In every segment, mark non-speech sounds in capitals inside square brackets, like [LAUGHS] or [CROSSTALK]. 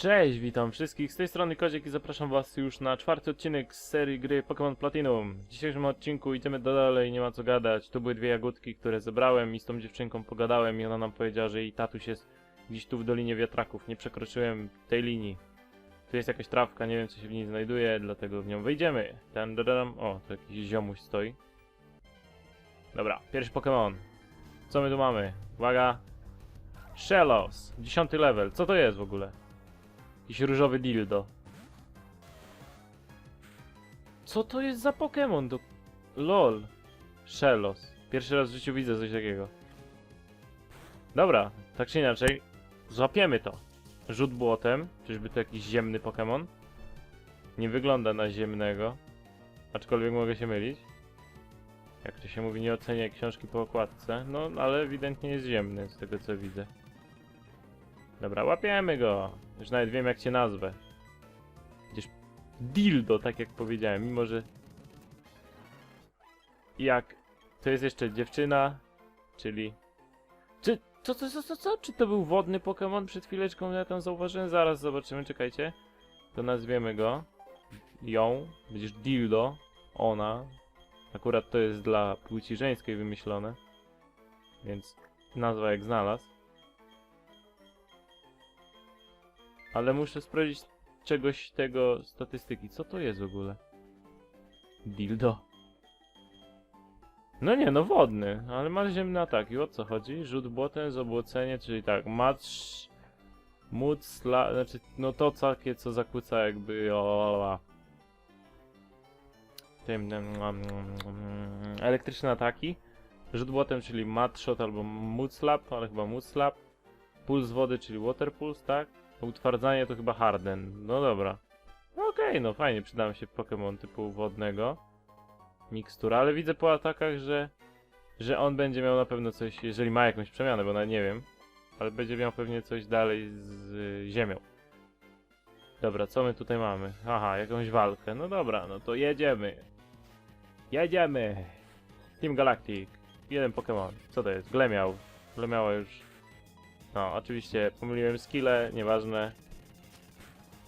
Cześć, witam wszystkich, z tej strony Koziek i zapraszam was już na czwarty odcinek z serii gry Pokémon Platinum. W dzisiejszym odcinku idziemy do dalej, nie ma co gadać. Tu były dwie jagódki, które zebrałem i z tą dziewczynką pogadałem i ona nam powiedziała, że jej tatuś jest gdzieś tu w Dolinie Wiatraków. Nie przekroczyłem tej linii. Tu jest jakaś trawka, nie wiem co się w niej znajduje, dlatego w nią wejdziemy. Tam, tam. O, tu jakiś ziomuś stoi. Dobra, pierwszy Pokémon. Co my tu mamy? Uwaga. Shellos, dziesiąty level. Co to jest w ogóle? Jakiś różowy dildo. Co to jest za Pokémon? Do... LOL. Shellos. Pierwszy raz w życiu widzę coś takiego. Dobra, tak czy inaczej, złapiemy to. Rzut błotem. Czyżby to jakiś ziemny Pokémon? Nie wygląda na ziemnego. Aczkolwiek mogę się mylić. Jak to się mówi, nie oceniaj książki po okładce. No, ale ewidentnie jest ziemny, z tego co widzę. Dobra, łapiemy go. Już nawet wiem jak cię nazwę. Przecież dildo, tak jak powiedziałem, mimo że... Jak... To jest jeszcze dziewczyna, czyli... Czy... Co, co, co, co, co? Czy to był wodny Pokémon? Przed chwileczką ja tam zauważyłem. Zaraz zobaczymy, czekajcie. To nazwiemy go. Ją. Będziesz dildo. Ona. Akurat to jest dla płci żeńskiej wymyślone. Więc nazwa jak znalazł. Ale muszę sprawdzić czegoś tego statystyki. Co to jest w ogóle? Dildo. No nie, no wodny, ale ma ziemny atak. I o co chodzi? Rzut błotem, zabłocenie, czyli tak, macz... Móc, znaczy, no to takie, co zakłóca jakby o, tym, em, elektryczne ataki. Rzut błotem, czyli matshot albo mood slap, ale chyba mood slap. Puls wody, czyli water pulse, tak? Utwardzanie to chyba Harden. No dobra. No Okej, no fajnie, przydam się Pokémon typu wodnego. Mikstura, ale widzę po atakach, że że on będzie miał na pewno coś, jeżeli ma jakąś przemianę, bo nawet nie wiem, ale będzie miał pewnie coś dalej z y, ziemią. Dobra, co my tutaj mamy? Aha, jakąś walkę. No dobra, no to jedziemy. Jedziemy! Team Galactic. Jeden Pokémon. Co to jest? Glemiał. Glemiała już no, oczywiście pomyliłem skille, nieważne.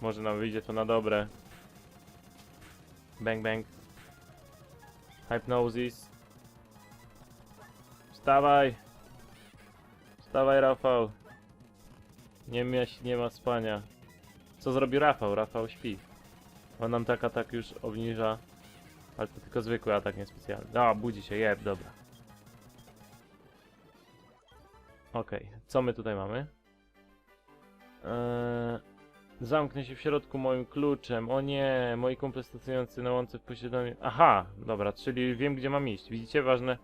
Może nam wyjdzie to na dobre. Bang bang. Hypnosis. Wstawaj! Wstawaj Rafał! Nie, ma, nie ma spania. Co zrobi Rafał? Rafał śpi. On nam tak atak już obniża. Ale to tylko zwykły atak, niespecjalny. A, budzi się, jeb, dobra. Okej, co my tutaj mamy? Eee, zamknę się w środku moim kluczem. O nie, moi kumple stosujący na łące w posiadaniu. Aha, dobra, czyli wiem gdzie mam iść. Widzicie, ważne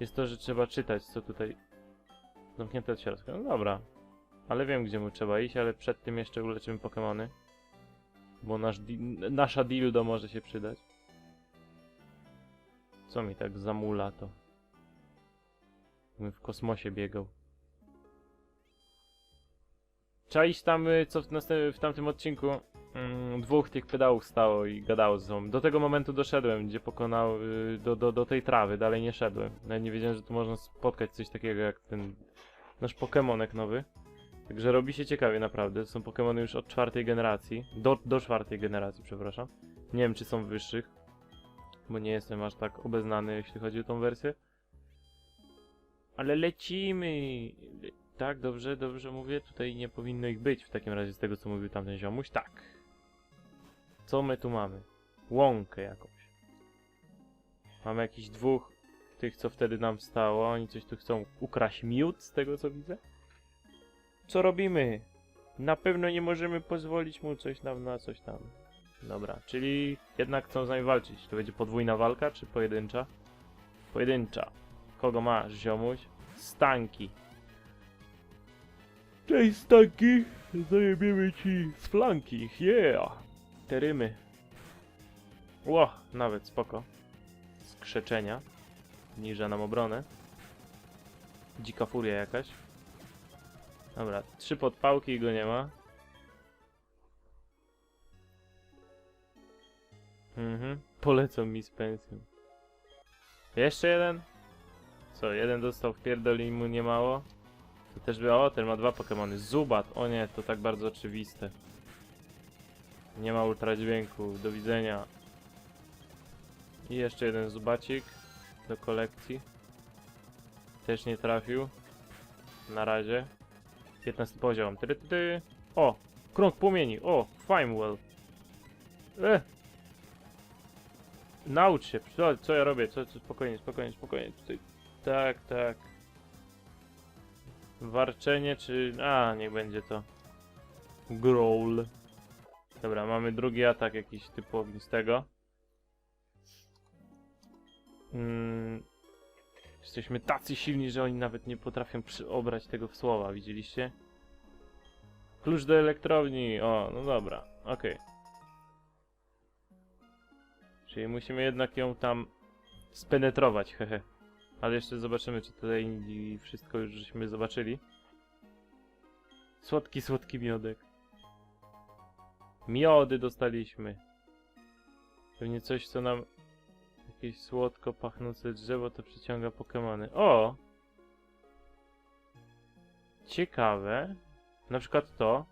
jest to, że trzeba czytać, co tutaj zamknięte od środka. No dobra, ale wiem gdzie mu trzeba iść, ale przed tym jeszcze uleczymy Pokemony. Bo nasz di nasza dildo może się przydać. Co mi tak zamula to? Jakbym w kosmosie biegał. Iść tam, y, co w, w tamtym odcinku mm, dwóch tych pedałów stało i gadało ze sobą. Do tego momentu doszedłem, gdzie pokonał y, do, do, do tej trawy, dalej nie szedłem. Nawet nie wiedziałem, że tu można spotkać coś takiego jak ten nasz Pokemonek nowy. Także robi się ciekawie naprawdę. Są Pokemony już od czwartej generacji. Do, do czwartej generacji, przepraszam. Nie wiem, czy są wyższych, bo nie jestem aż tak obeznany, jeśli chodzi o tą wersję. Ale lecimy! Le- tak, dobrze, dobrze mówię. Tutaj nie powinno ich być w takim razie z tego, co mówił tamten ziomuś. Tak. Co my tu mamy? Łąkę jakąś. Mamy jakichś dwóch tych, co wtedy nam stało. Oni coś tu chcą ukraść miód, z tego co widzę. Co robimy? Na pewno nie możemy pozwolić mu coś na coś tam. Dobra, czyli jednak chcą z nami walczyć. To będzie podwójna walka, czy pojedyncza? Pojedyncza. Kogo masz, ziomuś? Stanki. Cześć Stanki! Zajebiemy ci z flanki, yeah! Te rymy. Ło, nawet spoko. Skrzeczenia. Niża nam obronę. Dzika furia jakaś. Dobra, trzy podpałki i go nie ma. Mhm, polecą mi z pensją. Jeszcze jeden? Co, jeden dostał w pierdol i mu nie mało? To też by... O, ten ma dwa Pokemony. Zubat! O nie, to tak bardzo oczywiste. Nie ma ultradźwięku. Do widzenia. I jeszcze jeden Zubacik do kolekcji. Też nie trafił. Na razie. 15 poziom. Tyry, tyry. O! Krąg płomieni. O! Fimewell. E! Naucz się. Co ja robię? Co, co, spokojnie, spokojnie, spokojnie. Tutaj. Tak, tak. Warczenie czy... A, niech będzie to. Growl. Dobra, mamy drugi atak jakiś typu ognistego. Mm, jesteśmy tacy silni, że oni nawet nie potrafią przyobrać tego w słowa, widzieliście? Klucz do elektrowni. O, no dobra, okej. Czyli musimy jednak ją tam spenetrować, hehe. Ale jeszcze zobaczymy, czy tutaj i wszystko już żeśmy zobaczyli. Słodki, słodki miodek. Miody dostaliśmy. Pewnie coś, co nam... Jakieś słodko pachnące drzewo, to przyciąga Pokemony. O! Ciekawe. Na przykład to.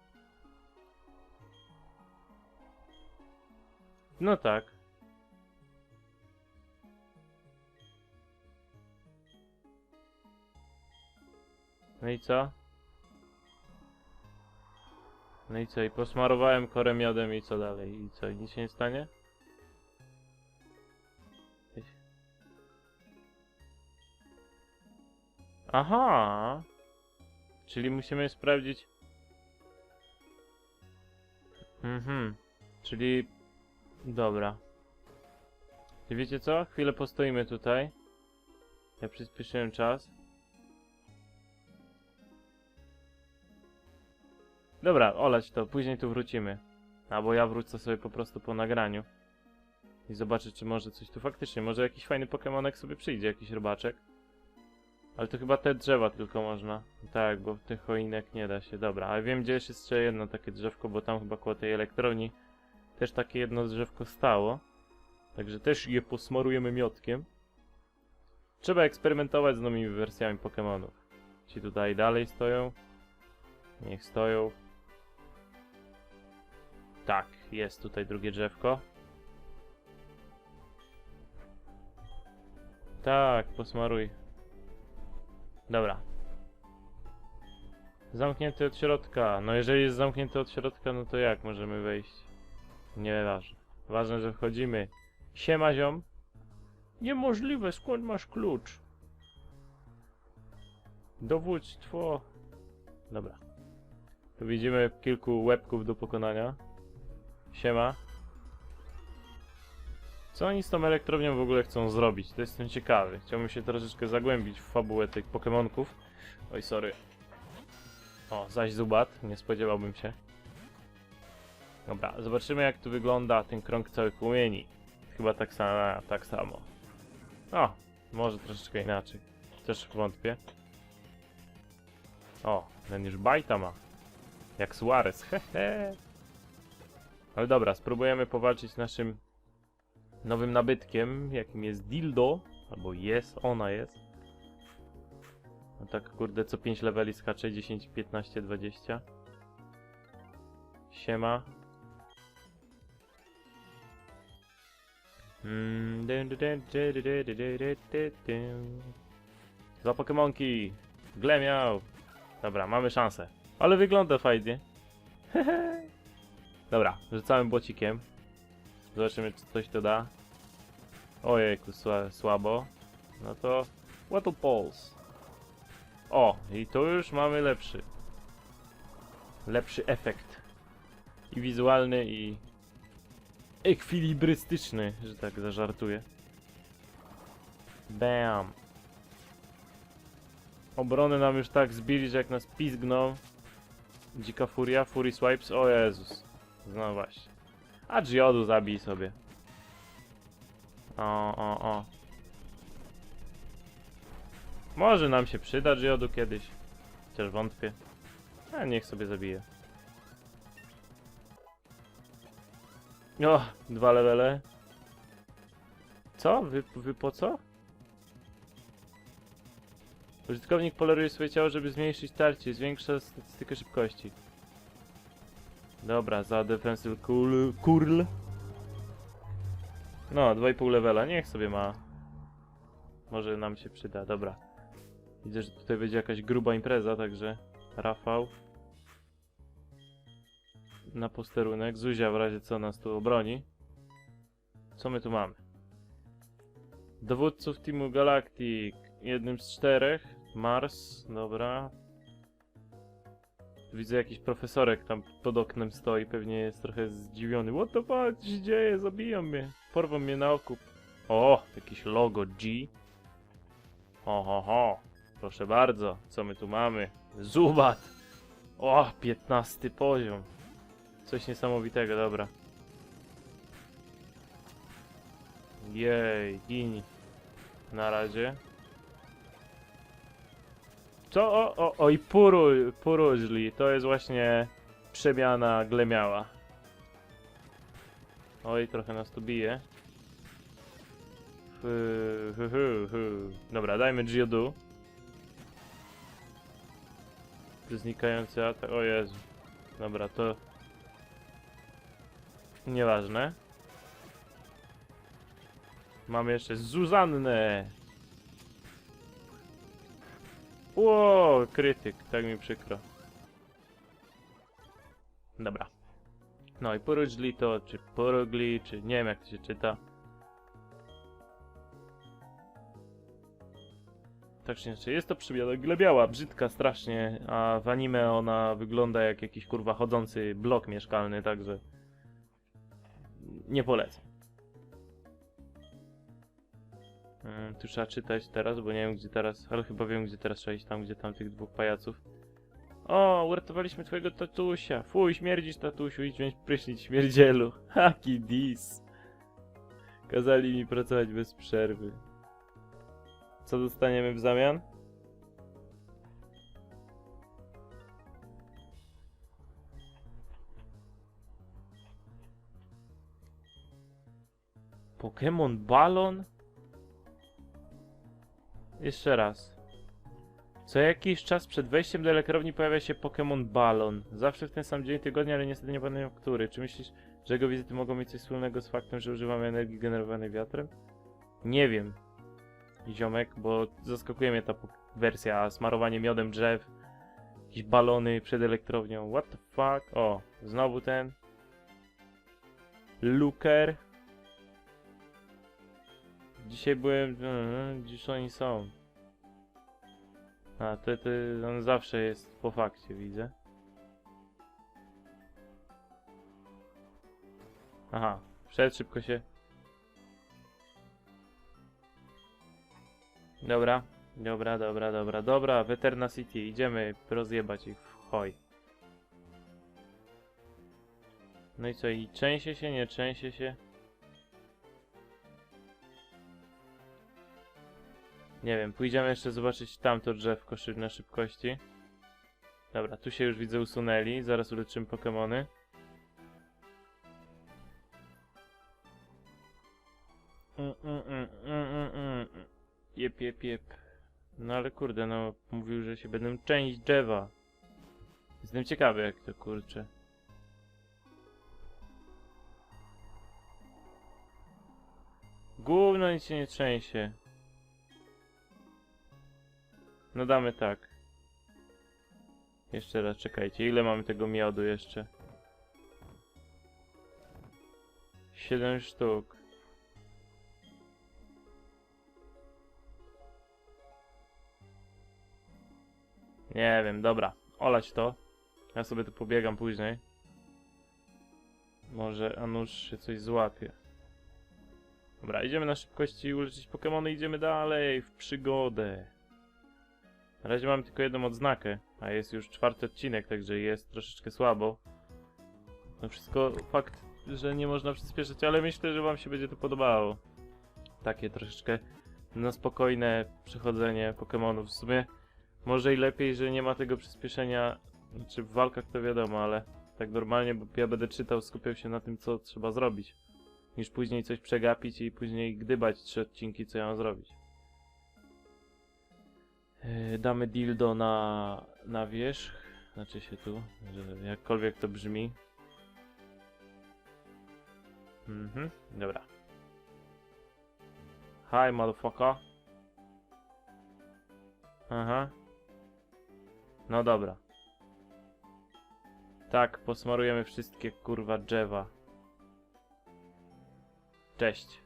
No tak. No i co? No i co? I posmarowałem korę miodem i co dalej? I co? Nic się nie stanie? Aha! Czyli musimy sprawdzić... Mhm. Czyli... Dobra. I wiecie co? Chwilę postoimy tutaj. Ja przyspieszyłem czas. Dobra, olać to, później tu wrócimy. Albo ja wrócę sobie po prostu po nagraniu. I zobaczę, czy może coś tu faktycznie, może jakiś fajny Pokemonek sobie przyjdzie, jakiś robaczek. Ale to chyba te drzewa tylko można. Tak, bo tych choinek nie da się. Dobra, ale wiem, gdzie jest jeszcze jedno takie drzewko, bo tam chyba koło tej elektrowni też takie jedno drzewko stało. Także też je posmarujemy miotkiem. Trzeba eksperymentować z nowymi wersjami Pokemonów. Ci tutaj dalej stoją. Niech stoją. Tak, jest tutaj drugie drzewko. Tak, posmaruj. Dobra. Zamknięty od środka. No jeżeli jest zamknięty od środka, no to jak możemy wejść? Nieważne. Ważne, że wchodzimy. Siema ziom. Niemożliwe, skąd masz klucz? Dowództwo. Dobra. Tu widzimy kilku łebków do pokonania. Siema. Co oni z tą elektrownią w ogóle chcą zrobić? To jestem ciekawy. Chciałbym się troszeczkę zagłębić w fabułę tych Pokemonków. Oj, sorry. O, zaś Zubat. Nie spodziewałbym się. Dobra, zobaczymy jak tu wygląda ten krąg całych płomieni. Chyba tak samo, tak samo. O, może troszeczkę inaczej. Też wątpię. O, ten już bajta ma. Jak Suarez, hehe. Ale dobra, spróbujemy powalczyć z naszym nowym nabytkiem, jakim jest dildo, albo jest, ona jest. No tak, kurde, co 5 leveli skacze, 10, 15, 20. Siema. Mm. Za Pokemonki! Glemiał! Dobra, mamy szansę. Ale wygląda fajnie. Hehe. Dobra, rzucamy błocikiem. Zobaczymy, czy coś to da. Ojejku, sła, słabo. No to... Water Pulse. O, i tu już mamy lepszy. Lepszy efekt. I wizualny, i... Ekwilibrystyczny, że tak zażartuję. Bam. Obrony nam już tak zbili, że jak nas pizgną. Dzika furia, fury swipes, o Jezus. No właśnie. A Geodu zabij sobie. O, o, o. Może nam się przyda Geodu kiedyś. Chociaż wątpię. A niech sobie zabije. O, dwa levele. Co? Wy, wy po co? Użytkownik poleruje swoje ciało, żeby zmniejszyć tarcie, zwiększa statystykę szybkości. Dobra, za defensive cool, curl. No, 2,5 levela, niech sobie ma. Może nam się przyda, dobra. Widzę, że tutaj będzie jakaś gruba impreza, także Rafał. Na posterunek. Zuzia w razie co nas tu obroni. Co my tu mamy? Dowódców Teamu Galactic. Jednym z czterech. Mars, dobra. Widzę jakiś profesorek tam pod oknem stoi, pewnie jest trochę zdziwiony. What the fuck, co się dzieje? Zabiją mnie. Porwą mnie na okup. O, jakieś logo G. Ho, ho, ho. Proszę bardzo, co my tu mamy? Zubat! O, 15 poziom. Coś niesamowitego, dobra. Jej, gini. Na razie. Co? O, o, oj, puru, puruźli. To jest właśnie przemiana glemiała. Oj, trochę nas tu bije. Fu, hu, hu, hu. Dobra, dajmy Geodu. Znikający atak. O Jezu. Dobra, to... Nieważne. Mamy jeszcze Zuzannę. Ło, krytyk, tak mi przykro. Dobra. No i Porugli to, czy Porogli, czy nie wiem jak to się czyta. Tak czy inaczej, jest to przemiana glebiała, brzydka strasznie, a w anime ona wygląda jak jakiś kurwa chodzący blok mieszkalny, także nie polecam. Tu trzeba czytać teraz, bo nie wiem gdzie teraz, ale chyba wiem gdzie teraz trzeba iść, tam gdzie tam tych dwóch pajaców. O, uratowaliśmy twojego tatusia. Fuj, śmierdzisz tatusiu, idź wziąć prysznic śmierdzielu. [LAUGHS] Haki dis. Kazali mi pracować bez przerwy. Co dostaniemy w zamian? Pokémon Balon? Jeszcze raz. Co jakiś czas przed wejściem do elektrowni pojawia się Pokémon Balon. Zawsze w ten sam dzień tygodnia, ale niestety nie pamiętam który. Czy myślisz, że jego wizyty mogą mieć coś wspólnego z faktem, że używamy energii generowanej wiatrem? Nie wiem. Ziomek, bo zaskakuje mnie ta wersja smarowanie miodem drzew. Jakieś balony przed elektrownią. What the fuck? O, znowu ten. Luker. Dzisiaj byłem. Gdzież oni są? A, to, to on zawsze jest po fakcie, widzę. Aha, przed szybko się. Dobra, dobra, dobra, dobra, dobra, Veterna City, idziemy rozjebać ich w hoj. No i co, i trzęsie się, nie trzęsie się? Nie wiem, pójdziemy jeszcze zobaczyć tamto drzewko szyb na szybkości. Dobra, tu się już widzę usunęli, zaraz uleczymy Pokemony. Mm, mm, mm. Jep, jep, jep. No ale kurde, no mówił, że się będą część drzewa. Jestem ciekawy jak to kurczę. Gówno nic się nie trzęsie. No damy tak. Jeszcze raz, czekajcie, ile mamy tego miodu jeszcze? 7 sztuk. Nie wiem, dobra. Olać to. Ja sobie tu pobiegam później. Może Anusz się coś złapie. Dobra, idziemy na szybkości uleczyć Pokemony, idziemy dalej w przygodę. Na razie mam tylko jedną odznakę, a jest już czwarty odcinek, także jest troszeczkę słabo. No wszystko fakt, że nie można przyspieszyć, ale myślę, że wam się będzie to podobało. Takie troszeczkę na spokojne przechodzenie Pokemonów. W sumie może i lepiej, że nie ma tego przyspieszenia, znaczy w walkach to wiadomo, ale tak normalnie, bo ja będę czytał, skupiał się na tym, co trzeba zrobić. Niż później coś przegapić i później gdybać trzy odcinki, co ja mam zrobić. Yy, damy dildo na, na wierzch. Znaczy się tu, że jakkolwiek to brzmi. Mhm, dobra. Hi, motherfucker. Aha. No dobra. Tak, posmarujemy wszystkie kurwa drzewa. Cześć.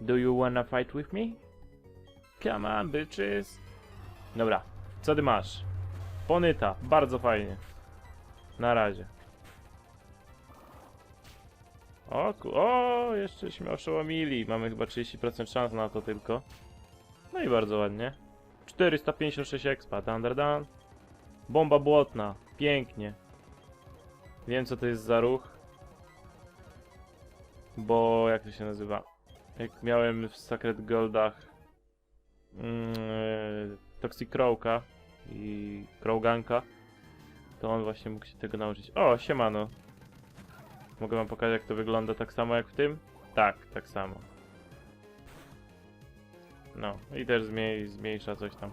Do you wanna fight with me? Come on, bitches. Dobra, co ty masz? Ponyta, bardzo fajnie. Na razie. O, ku- o, jeszcześmy oszołomili. Mamy chyba 30% szans na to tylko. No i bardzo ładnie. 456 expa, dan, dan. Bomba błotna, pięknie. Wiem co to jest za ruch. Bo jak to się nazywa? Jak miałem w Sacred Goldach e, Toxic Crowka i Crowganka, to on właśnie mógł się tego nauczyć. O, siemano. Mogę wam pokazać jak to wygląda tak samo jak w tym? Tak, tak samo. No, i też zmniej, zmniejsza coś tam.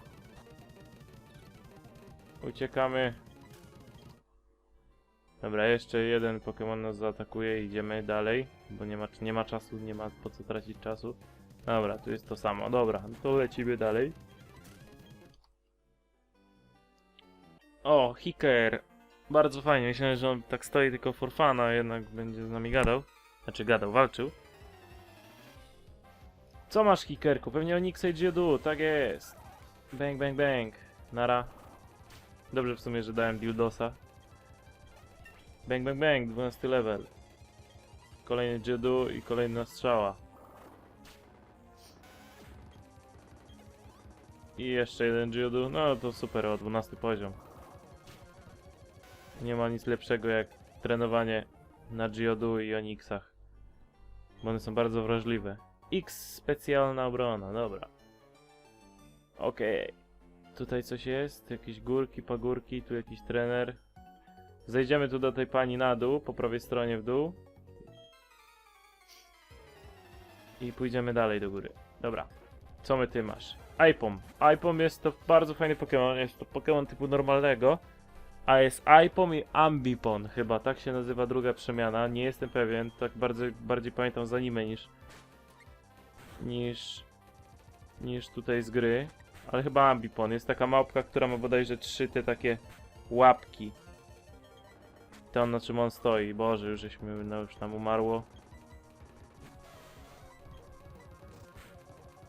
Uciekamy. Dobra, jeszcze jeden Pokémon nas zaatakuje, idziemy dalej, bo nie ma, nie ma czasu, nie ma po co tracić czasu. Dobra, tu jest to samo, dobra, to lecimy dalej. O, Hiker! Bardzo fajnie, myślałem, że on tak stoi tylko for fun, a jednak będzie z nami gadał. Znaczy gadał, walczył. Co masz, Hikerku? Pewnie Onyxa i Geodu, tak jest. Bang, bang, bang. Nara. Dobrze w sumie, że dałem Dildosa. Bang, bang, bang, 12 level. Kolejny Geodu i kolejna strzała. I jeszcze jeden Geodu, no to super, o 12 poziom. Nie ma nic lepszego jak trenowanie na Geodu i Onyxach. Bo one są bardzo wrażliwe. X specjalna obrona, dobra. Okej. Tutaj coś jest? Jakieś górki, pagórki, tu jakiś trener. Zejdziemy tu do tej pani na dół, po prawej stronie w dół. I pójdziemy dalej do góry. Dobra. Co my ty masz? Ipom. Ipom jest to bardzo fajny Pokémon. Jest to Pokémon typu normalnego. A jest Ipom i Ambipon. Chyba tak się nazywa druga przemiana. Nie jestem pewien. Tak bardzo, bardziej pamiętam z anime niż niż niż tutaj z gry. Ale chyba Ambipon. Jest taka małpka, która ma bodajże trzy te takie łapki. To na czym on stoi. Boże, już żeśmy, no już nam umarło.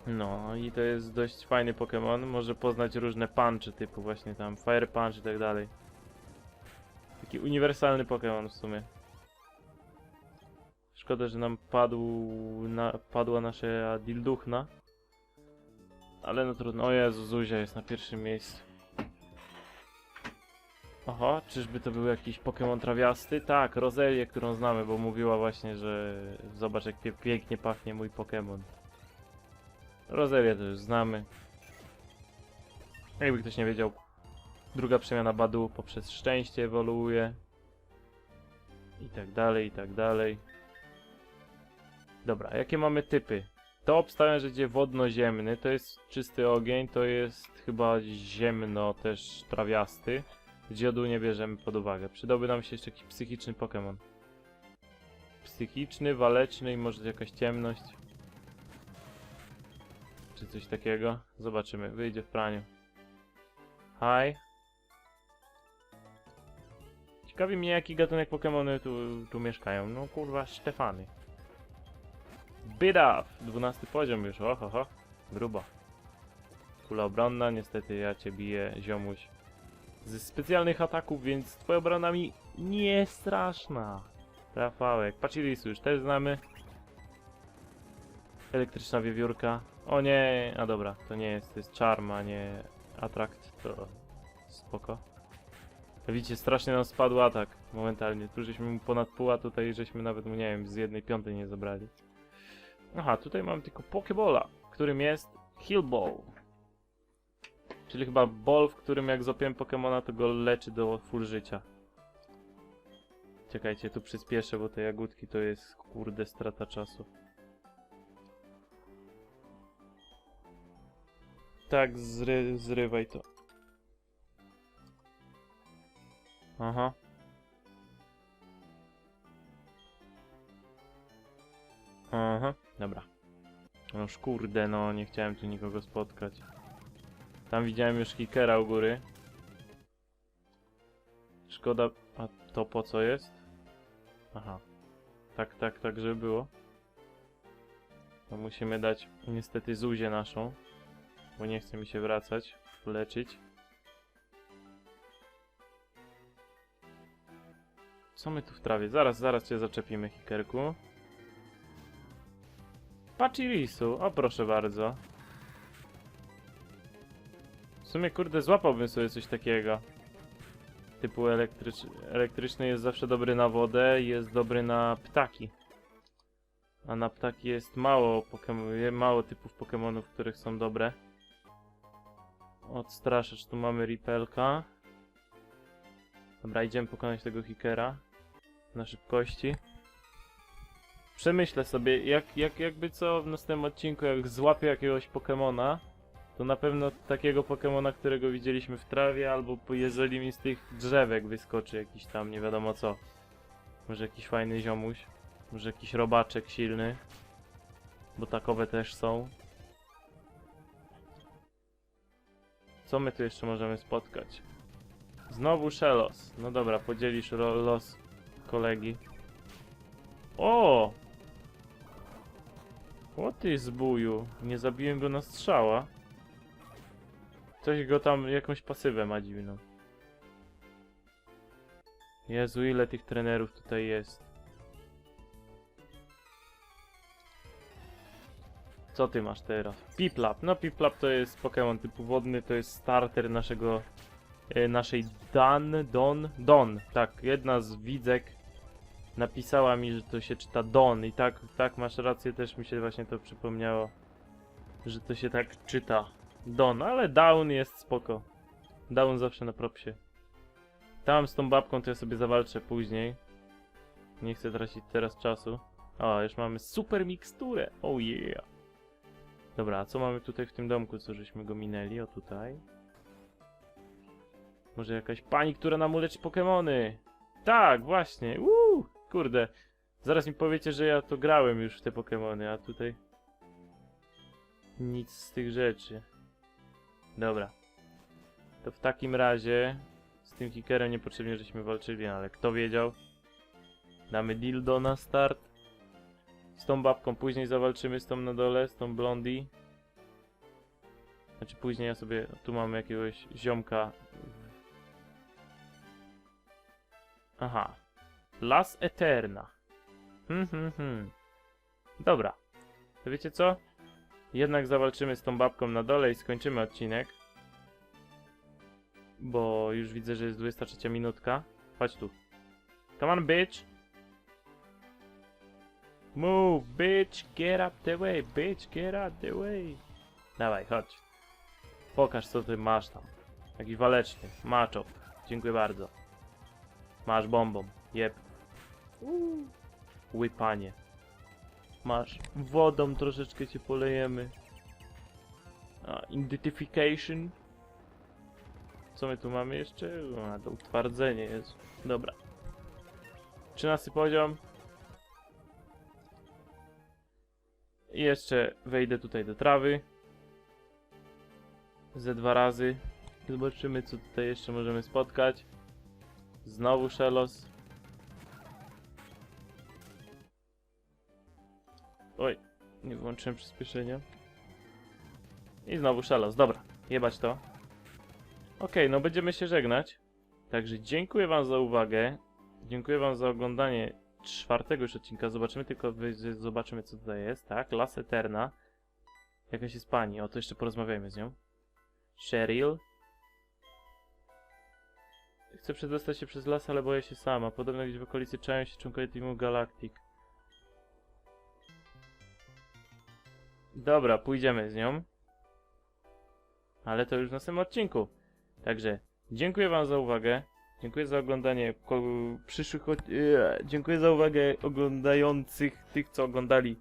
No i to jest dość fajny Pokémon. Może poznać różne punchy typu właśnie tam Fire Punch i tak dalej. Taki uniwersalny Pokémon w sumie. Szkoda, że nam padł na, padła nasza dilduchna. Ale no trudno. O Jezu, Zuzia jest na pierwszym miejscu. Oho, czyżby to był jakiś Pokémon trawiasty? Tak, Rozelię, którą znamy, bo mówiła właśnie, że zobacz jak pięknie pachnie mój Pokémon. Rozelię to już znamy. Jakby ktoś nie wiedział, druga przemiana Badu poprzez szczęście ewoluuje. I tak dalej, i tak dalej. Dobra, jakie mamy typy? To obstawiam, że będzie wodno-ziemny, to jest czysty ogień, to jest chyba ziemno, też trawiasty. Dziodu nie bierzemy pod uwagę. Przydałby nam się jeszcze jakiś psychiczny Pokémon. Psychiczny, waleczny i może jakaś ciemność. Czy coś takiego? Zobaczymy, wyjdzie w praniu. Hi. Ciekawi mnie jaki gatunek Pokémony tu, tu mieszkają. No kurwa, Stefany. Bidaf! 12 poziom już, oho, ho. Grubo. Kula obronna, niestety ja cię biję, ziomuś. Ze specjalnych ataków, więc twoja obrona mi nie straszna. Rafałek. Pachirisu już też znamy. Elektryczna wiewiórka. O nie, a dobra, to nie jest, to jest charm, a nie atrakt, to spoko. Widzicie, strasznie nam spadł atak momentalnie. Tu żeśmy mu ponad pół, a tutaj żeśmy nawet, mu, nie wiem, z jednej piątej nie zabrali. Aha, tutaj mam tylko Pokebola, którym jest Heal Ball. Czyli chyba ball, w którym jak złapiemy Pokemona, to go leczy do full życia. Czekajcie, tu przyspieszę, bo te jagódki to jest kurde strata czasu. Tak, zry, zrywaj to. Aha. Aha, dobra. Noż kurde, no nie chciałem tu nikogo spotkać. Tam widziałem już kikera u góry. Szkoda, a to po co jest? Aha. Tak, tak, tak, żeby było. No musimy dać niestety Zuzię naszą, bo nie chce mi się wracać, leczyć. Co my tu w trawie? Zaraz, zaraz cię zaczepimy, Hikerku. Pachirisu, o proszę bardzo. W sumie, kurde, złapałbym sobie coś takiego. Typu elektrycz elektryczny jest zawsze dobry na wodę jest dobry na ptaki. A na ptaki jest mało, mało typów Pokemonów, których są dobre. Odstraszacz, tu mamy Ripelka. Dobra, idziemy pokonać tego Hikera. Na szybkości. Przemyślę sobie, jak, jak, jakby co w następnym odcinku, jak złapię jakiegoś Pokemona, to na pewno takiego Pokemona, którego widzieliśmy w trawie, albo jeżeli mi z tych drzewek wyskoczy jakiś tam, nie wiadomo co. Może jakiś fajny ziomuś. Może jakiś robaczek silny. Bo takowe też są. Co my tu jeszcze możemy spotkać? Znowu Shellos. No dobra, podzielisz los kolegi. O! O ty zbuju. Nie zabiłem go na strzała. Coś go tam, jakąś pasywę ma dziwną. Jezu, ile tych trenerów tutaj jest. Co ty masz teraz? Piplap. No Piplap to jest Pokémon typu wodny, to jest starter naszego e, naszej Dan, Don, Don. Tak, jedna z widzek napisała mi, że to się czyta Don i tak, tak masz rację, też mi się właśnie to przypomniało, że to się tak czyta. Don, ale Down jest spoko. Down zawsze na propsie. Tam z tą babką to ja sobie zawalczę później. Nie chcę tracić teraz czasu. O, już mamy super miksturę. Oh yeah. Dobra, a co mamy tutaj w tym domku, co żeśmy go minęli? O tutaj. Może jakaś pani, która nam uleczy Pokemony. Tak, właśnie. Uuu, kurde. Zaraz mi powiecie, że ja to grałem już w te Pokemony, a tutaj... Nic z tych rzeczy. Dobra. To w takim razie z tym Hikerem niepotrzebnie żeśmy walczyli, ale kto wiedział? Damy dildo na start. Z tą babką później zawalczymy, z tą na dole, z tą blondi. Znaczy później ja sobie, tu mamy jakiegoś ziomka. Aha. Las Eterna. Hmm, hmm, hmm. Dobra. To wiecie co? Jednak zawalczymy z tą babką na dole i skończymy odcinek. Bo już widzę, że jest 23 minutka. Chodź tu. Come on, bitch. Move, bitch. Get up the way, bitch. Get up the way. Dawaj, chodź. Pokaż, co ty masz tam. Jakiś waleczny. Maczop. Dziękuję bardzo. Masz bombą. Jeb. Łypanie. Masz. Wodą troszeczkę cię polejemy. A, identification. Co my tu mamy jeszcze? A, to utwardzenie jest. Dobra. 13 poziom. I jeszcze wejdę tutaj do trawy. Ze dwa razy. Zobaczymy, co tutaj jeszcze możemy spotkać. Znowu Shellos. Oj, nie włączyłem przyspieszenia. I znowu Shellos. Dobra, jebać to. Okej, no będziemy się żegnać. Także dziękuję wam za uwagę. Dziękuję wam za oglądanie czwartego już odcinka. Zobaczymy tylko, zobaczymy co tutaj jest, tak? Las Eterna. Jakaś jest pani, o to jeszcze porozmawiajmy z nią. Cheryl. Chcę przedostać się przez las, ale boję się sama. Podobno gdzieś w okolicy czają się członkowie Teamu Galactic. Dobra, pójdziemy z nią. Ale to już w następnym odcinku. Także dziękuję wam za uwagę. Dziękuję za oglądanie ko- przyszłych. Eee, Dziękuję za uwagę oglądających tych, co oglądali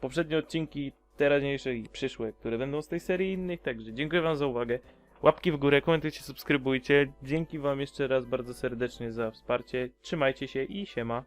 poprzednie odcinki teraźniejsze i przyszłe, które będą z tej serii innych. Także dziękuję wam za uwagę. Łapki w górę, komentujcie, subskrybujcie. Dzięki wam jeszcze raz bardzo serdecznie za wsparcie. Trzymajcie się i siema.